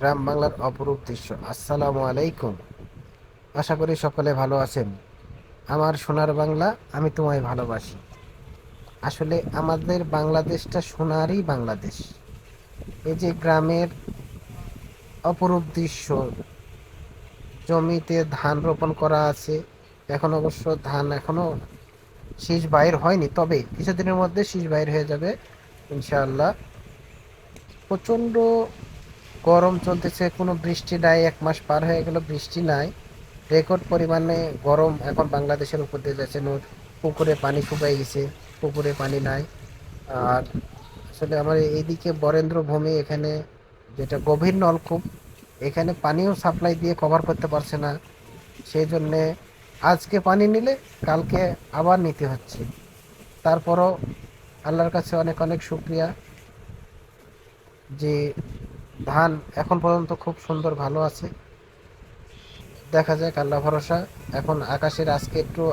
গ্রাম বাংলার অপরূপ দৃশ্য। আসসালামু আলাইকুম। আশা করি সকলে ভালো আছেন। আমার সোনার বাংলা, আমি তোমায় ভালোবাসি। আসলে আমাদের বাংলাদেশটা সোনারই বাংলাদেশ। এই যে গ্রামের অপরূপ দৃশ্য, জমিতে ধান রোপণ করা আছে। এখন অবশ্য ধান এখনও শীষ বাইর হয়নি, তবে কিছুদিনের মধ্যে শীষ বাইর হয়ে যাবে, ইনশাআল্লাহ। প্রচণ্ড গরম চলতেছে, কোনো বৃষ্টি নাই, এক মাস পার হয়ে গেল, বৃষ্টি নাই। রেকর্ড পরিমাণে গরম এখন বাংলাদেশের উপর দিয়ে যাচ্ছে পুকুরে পানি শুকাই গেছে, পুকুরে পানি নাই। আর আসলে আমার এইদিকে বরেন্দ্র ভূমি এখানে যেটা গভীর নলকূপ, এখানে পানিও সাপ্লাই দিয়ে কভার করতে পারছে না। সেই জন্যে আজকে পানি নিলে কালকে আবার নিতে হচ্ছে। তারপরও আল্লাহর কাছে অনেক অনেক শুক্রিয়া যে ধান এখন পর্যন্ত খুব সুন্দর ভালো আছে। দেখা যাক, আল্লাহ ভরসা। এখন আকাশের আজকে একটু